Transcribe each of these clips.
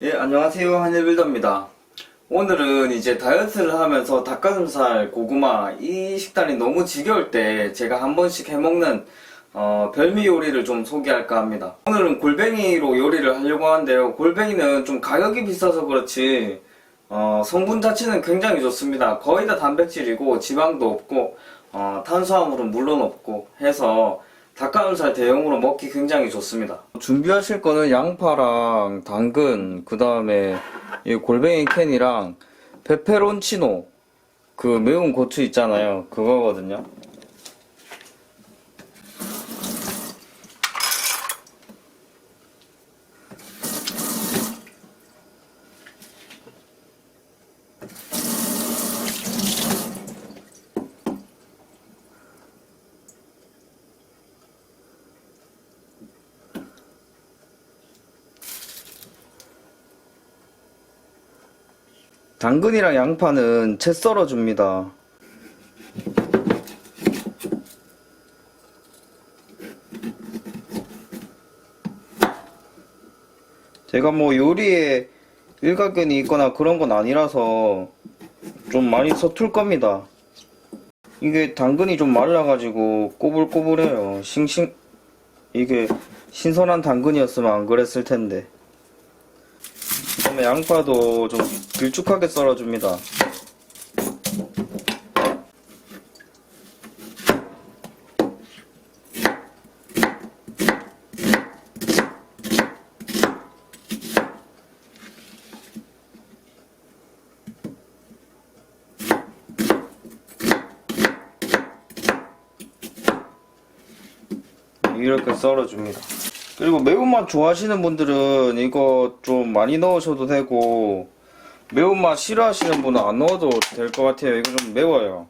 예, 안녕하세요. 한일빌더입니다. 오늘은 이제 다이어트를 하면서 닭가슴살, 고구마, 이 식단이 너무 지겨울 때 제가 한 번씩 해먹는 어, 별미 요리를 좀 소개할까 합니다. 오늘은 골뱅이로 요리를 하려고 하는데요. 골뱅이는 좀 가격이 비싸서 그렇지, 어, 성분 자체는 굉장히 좋습니다. 거의 다 단백질이고, 지방도 없고, 어, 탄수화물은 물론 없고, 해서 닭가슴살 대용으로 먹기 굉장히 좋습니다. 준비하실 거는 양파랑 당근, 그 다음에 이 골뱅이 캔이랑 페페론치노, 그 매운 고추 있잖아요. 그거거든요. 당근이랑 양파는 채 썰어줍니다. 제가 뭐 요리에 일가견이 있거나 그런 건 아니라서 좀 많이 서툴 겁니다. 이게 당근이 좀 말라가지고 꼬불꼬불해요. 싱싱, 이게 신선한 당근이었으면 안 그랬을 텐데. 그다음에 양파도 좀 길쭉하게 썰어줍니다. 이렇게 썰어줍니다. 그리고 매운맛 좋아하시는 분들은 이거 좀 많이 넣으셔도 되고 매운맛 싫어하시는 분은 안 넣어도 될 것 같아요. 이거 좀 매워요.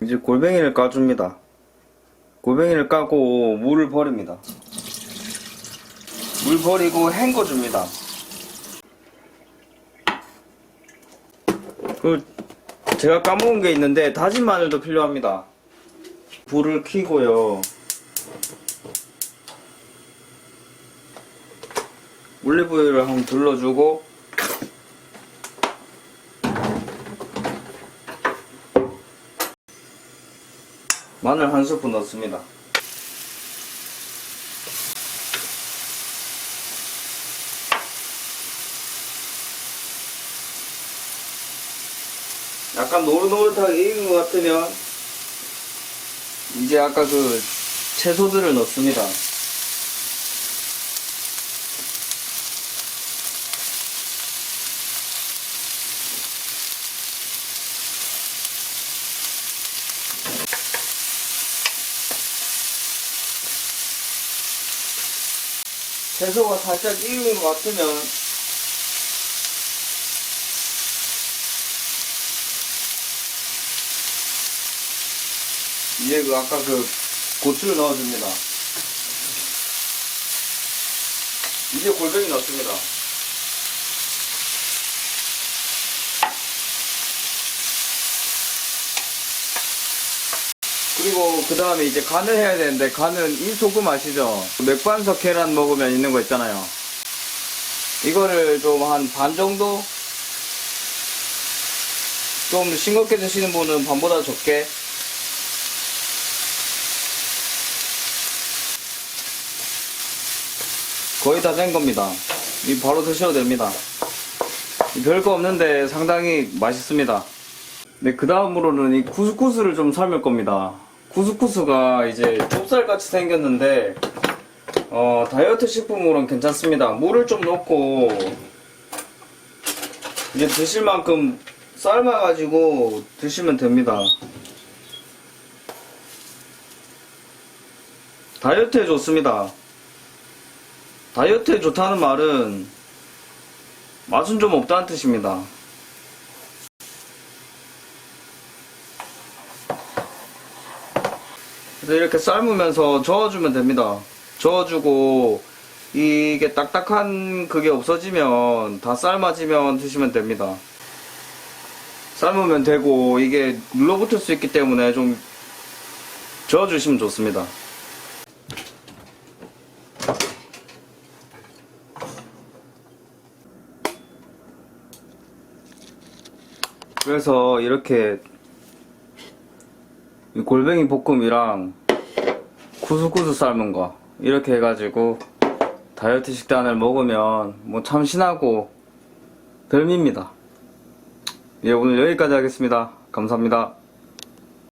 이제 골뱅이를 까줍니다. 골뱅이를 까고 물을 버립니다. 물 버리고 헹궈줍니다. 그 제가 까먹은 게 있는데 다진 마늘도 필요합니다. 불을 켜고요. 올리브유를 한번 둘러주고 마늘 한 스푼 넣습니다. 약간 노릇노릇하게 익은 것 같으면 이제 아까 그 채소들을 넣습니다. 채소가 살짝 익은 것 같으면 이제 그 아까 그 고추를 넣어줍니다. 이제 골뱅이 넣습니다. 그리고 그 다음에 이제 간을 해야 되는데 간은 이 소금 아시죠? 맥반석 계란 먹으면 있는 거 있잖아요. 이거를 좀 한 반 정도? 좀 싱겁게 드시는 분은 반보다 적게. 거의 다 된 겁니다. 이 바로 드셔도 됩니다. 이 별거 없는데 상당히 맛있습니다. 네, 그 다음으로는 이 쿠스쿠스를 좀 삶을 겁니다. 쿠스쿠스가 이제 좁쌀 같이 생겼는데, 어, 다이어트 식품으로는 괜찮습니다. 물을 좀 넣고, 이제 드실 만큼 삶아가지고 드시면 됩니다. 다이어트에 좋습니다. 다이어트에 좋다는 말은 맛은 좀 없다는 뜻입니다. 그래서 이렇게 삶으면서 저어주면 됩니다. 저어주고 이게 딱딱한 그게 없어지면 다 삶아지면 드시면 됩니다. 삶으면 되고 이게 눌러붙을 수 있기 때문에 좀 저어주시면 좋습니다. 그래서 이렇게 이 골뱅이 볶음이랑 구수구수 삶은 거 이렇게 해가지고 다이어트 식단을 먹으면 뭐 참신하고 별미입니다. 예, 오늘 여기까지 하겠습니다. 감사합니다.